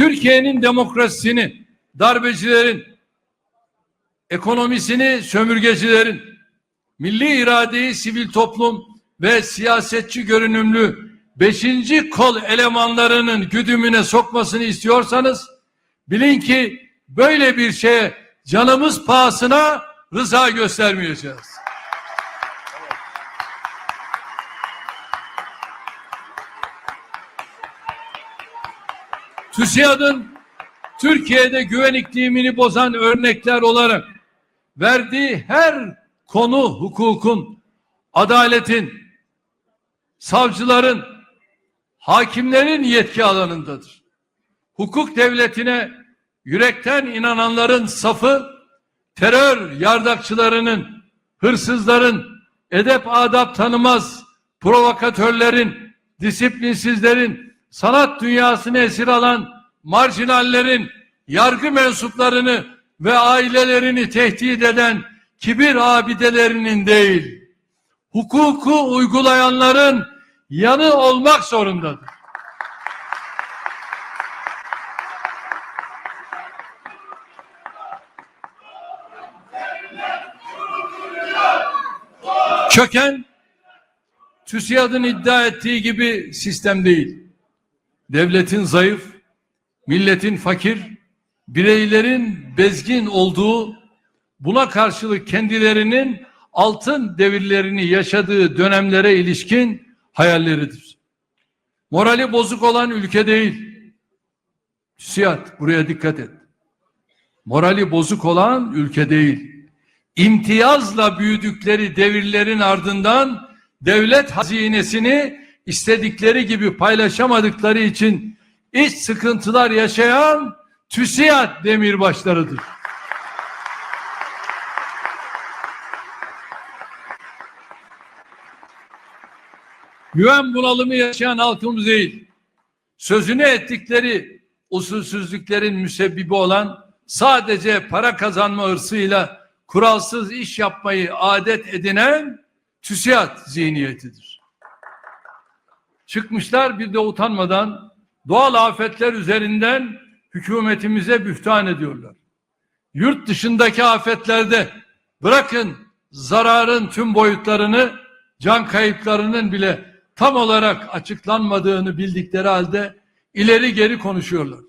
Türkiye'nin demokrasisini darbecilerin, ekonomisini sömürgecilerin, milli iradeyi sivil toplum ve siyasetçi görünümlü beşinci kol elemanlarının güdümüne sokmasını istiyorsanız bilin ki böyle bir şeye canımız pahasına rıza göstermeyeceğiz. TÜSİAD'ın Türkiye'de güven iklimini bozan örnekler olarak verdiği her konu hukukun, adaletin, savcıların, hakimlerin yetki alanındadır. Hukuk devletine yürekten inananların safı terör yardakçılarının, hırsızların, edep adap tanımaz provokatörlerin, disiplinsizlerin, sanat dünyasını esir alan marjinallerin, yargı mensuplarını ve ailelerini tehdit eden kibir abidelerinin değil, hukuku uygulayanların yanı olmak zorundadır. Köken TÜSİAD'ın iddia ettiği gibi sistem değil. Devletin zayıf, milletin fakir, bireylerin bezgin olduğu, buna karşılık kendilerinin altın devirlerini yaşadığı dönemlere ilişkin hayalleridir. Morali bozuk olan ülke değil. TÜSİAD buraya dikkat et. Morali bozuk olan ülke değil imtiyazla büyüdükleri devirlerin ardından devlet hazinesini istedikleri gibi paylaşamadıkları için iç sıkıntılar yaşayan TÜSİAD demirbaşlarıdır. Güven bunalımı yaşayan halkımız değil. Sözünü ettikleri usulsüzlüklerin müsebbibi olan sadece para kazanma hırsıyla kuralsız iş yapmayı adet edinen TÜSİAD zihniyetidir. Çıkmışlar bir de utanmadan doğal afetler üzerinden hükümetimize bühtan ediyorlar. Yurt dışındaki afetlerde bırakın zararın tüm boyutlarını can kayıplarının bile tam olarak açıklanmadığını bildikleri halde ileri geri konuşuyorlar.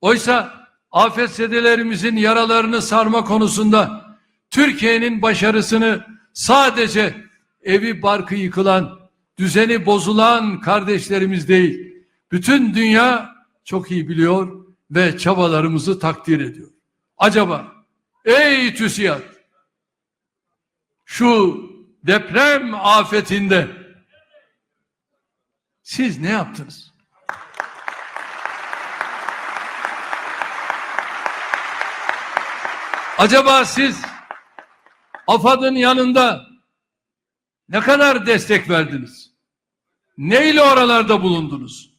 Oysa afetzedelerimizin yaralarını sarma konusunda Türkiye'nin başarısını sadece evi barkı yıkılan, düzeni bozulan kardeşlerimiz değil, bütün dünya çok iyi biliyor ve çabalarımızı takdir ediyor. Acaba ey TÜSİAD şu deprem afetinde siz ne yaptınız? Acaba siz AFAD'ın yanında ne kadar destek verdiniz? Neyle oralarda bulundunuz?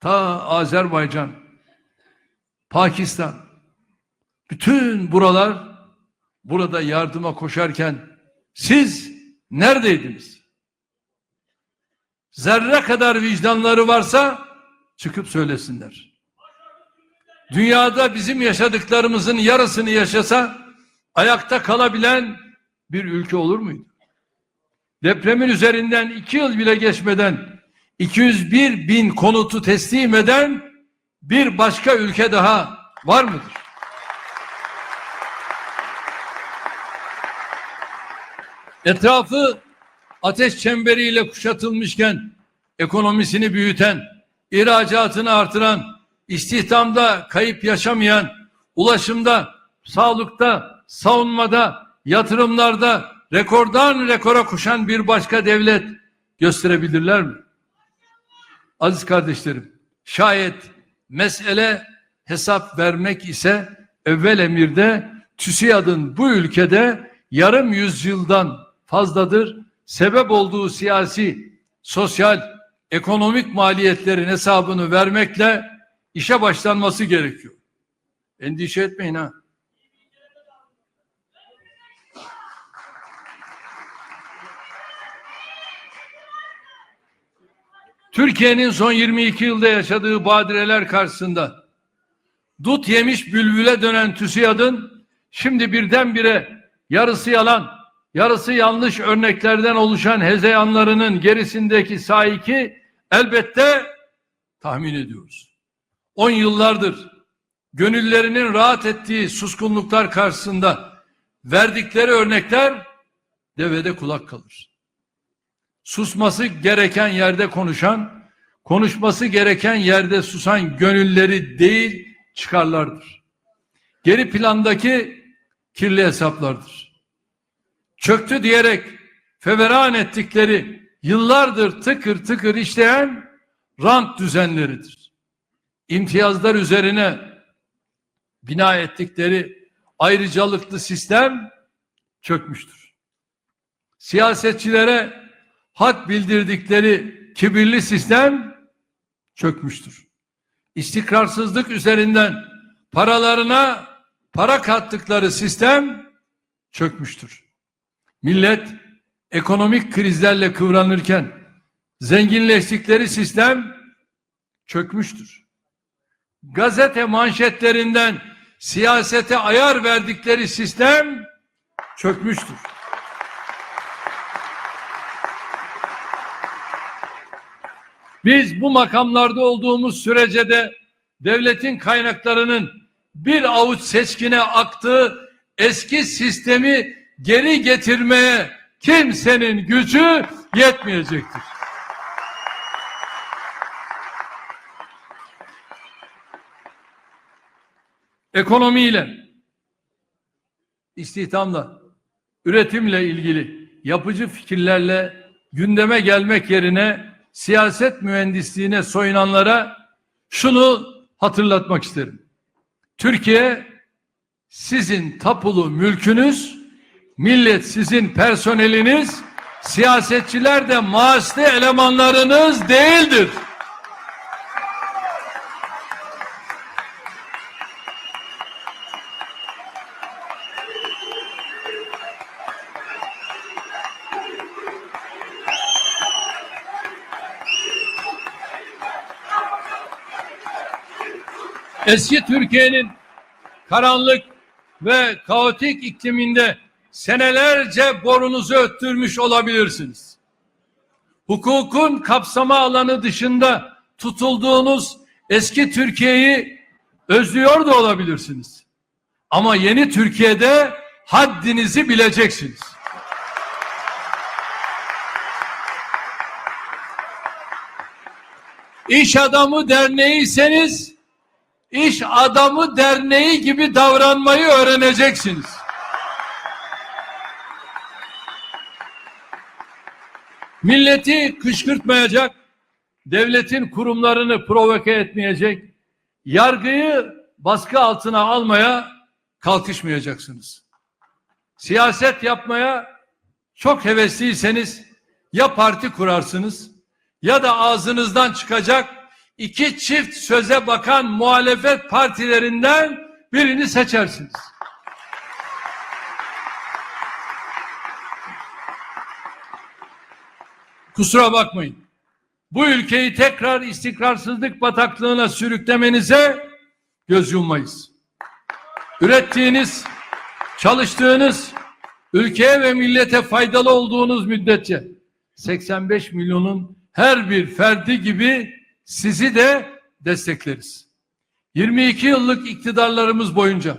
Ta Azerbaycan, Pakistan, bütün buralar burada yardıma koşarken siz neredeydiniz? Zerre kadar vicdanları varsa çıkıp söylesinler dünyada bizim yaşadıklarımızın yarısını yaşasa ayakta kalabilen bir ülke olur muydu? Depremin üzerinden iki yıl bile geçmeden 201 bin konutu teslim eden bir başka ülke daha var mıdır? Etrafı ateş çemberiyle kuşatılmışken ekonomisini büyüten, ihracatını artıran, istihdamda kayıp yaşamayan, ulaşımda, sağlıkta, savunmada, yatırımlarda rekordan rekora koşan bir başka devlet gösterebilirler mi? Aziz kardeşlerim, şayet mesele hesap vermek ise evvel emirde TÜSİAD'ın bu ülkede yarım yüzyıldan fazladır sebep olduğu siyasi, sosyal, ekonomik maliyetlerin hesabını vermekle işe başlanması gerekiyor. Endişe etmeyin ha. Türkiye'nin son 22 yılda yaşadığı badireler karşısında dut yemiş bülbüle dönen TÜSİAD'ın şimdi birdenbire yarısı yalan, yarısı yanlış örneklerden oluşan hezeyanlarının gerisindeki saiki elbette tahmin ediyoruz. 10 yıllardır gönüllerinin rahat ettiği suskunluklar karşısında verdikleri örnekler devede kulak kalır. Susması gereken yerde konuşan, konuşması gereken yerde susan gönülleri değil çıkarlardır. Geri plandaki kirli hesaplardır. Çöktü diyerek feveran ettikleri yıllardır tıkır tıkır işleyen rant düzenleridir. İmtiyazlar üzerine bina ettikleri ayrıcalıklı sistem çökmüştür. Siyasetçilere hak bildirdikleri kibirli sistem çökmüştür. İstikrarsızlık üzerinden paralarına para kattıkları sistem çökmüştür. Millet ekonomik krizlerle kıvranırken zenginleştikleri sistem çökmüştür. Gazete manşetlerinden siyasete ayar verdikleri sistem çökmüştür. Biz bu makamlarda olduğumuz sürece de devletin kaynaklarının bir avuç seçkine aktığı eski sistemi geri getirmeye kimsenin gücü yetmeyecektir. Ekonomiyle, istihdamla, üretimle ilgili yapıcı fikirlerle gündeme gelmek yerine siyaset mühendisliğine soyunanlara şunu hatırlatmak isterim. Türkiye sizin tapulu mülkünüz, millet sizin personeliniz, siyasetçiler de maaşlı elemanlarınız değildir. Eski Türkiye'nin karanlık ve kaotik ikliminde senelerce borunuzu öttürmüş olabilirsiniz. Hukukun kapsama alanı dışında tutulduğunuz eski Türkiye'yi özlüyor da olabilirsiniz. Ama yeni Türkiye'de haddinizi bileceksiniz. İş adamı derneğiyseniz İş Adamı Derneği gibi davranmayı öğreneceksiniz. Milleti kışkırtmayacak, devletin kurumlarını provoke etmeyecek, yargıyı baskı altına almaya kalkışmayacaksınız. Siyaset yapmaya çok hevesliyseniz ya parti kurarsınız ya da ağzınızdan çıkacak iki çift söze bakan muhalefet partilerinden birini seçersiniz. Kusura bakmayın. Bu ülkeyi tekrar istikrarsızlık bataklığına sürüklemenize göz yummayız. Ürettiğiniz, çalıştığınız, ülkeye ve millete faydalı olduğunuz müddetçe 85 milyonun her bir ferdi gibi sizi de destekleriz. 22 yıllık iktidarlarımız boyunca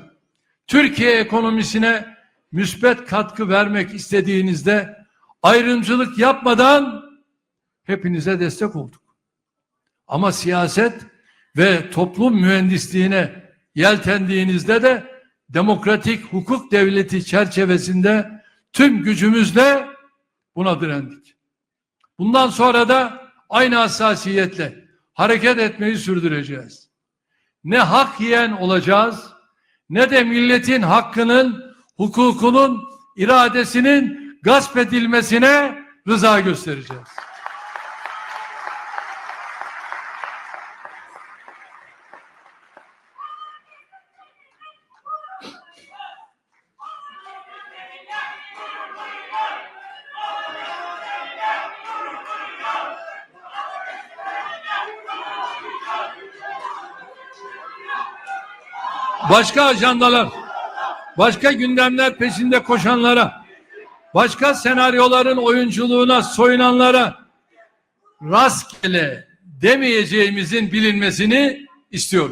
Türkiye ekonomisine müspet katkı vermek istediğinizde ayrımcılık yapmadan hepinize destek olduk. Ama siyaset ve toplum mühendisliğine yeltendiğinizde de demokratik hukuk devleti çerçevesinde tüm gücümüzle buna direndik. Bundan sonra da aynı hassasiyetle hareket etmeyi sürdüreceğiz. Ne hak yiyen olacağız ne de milletin hakkının, hukukunun, iradesinin gasp edilmesine rıza göstereceğiz. Başka ajandalar, başka gündemler peşinde koşanlara, başka senaryoların oyunculuğuna soyunanlara rastgele demeyeceğimizin bilinmesini istiyorum.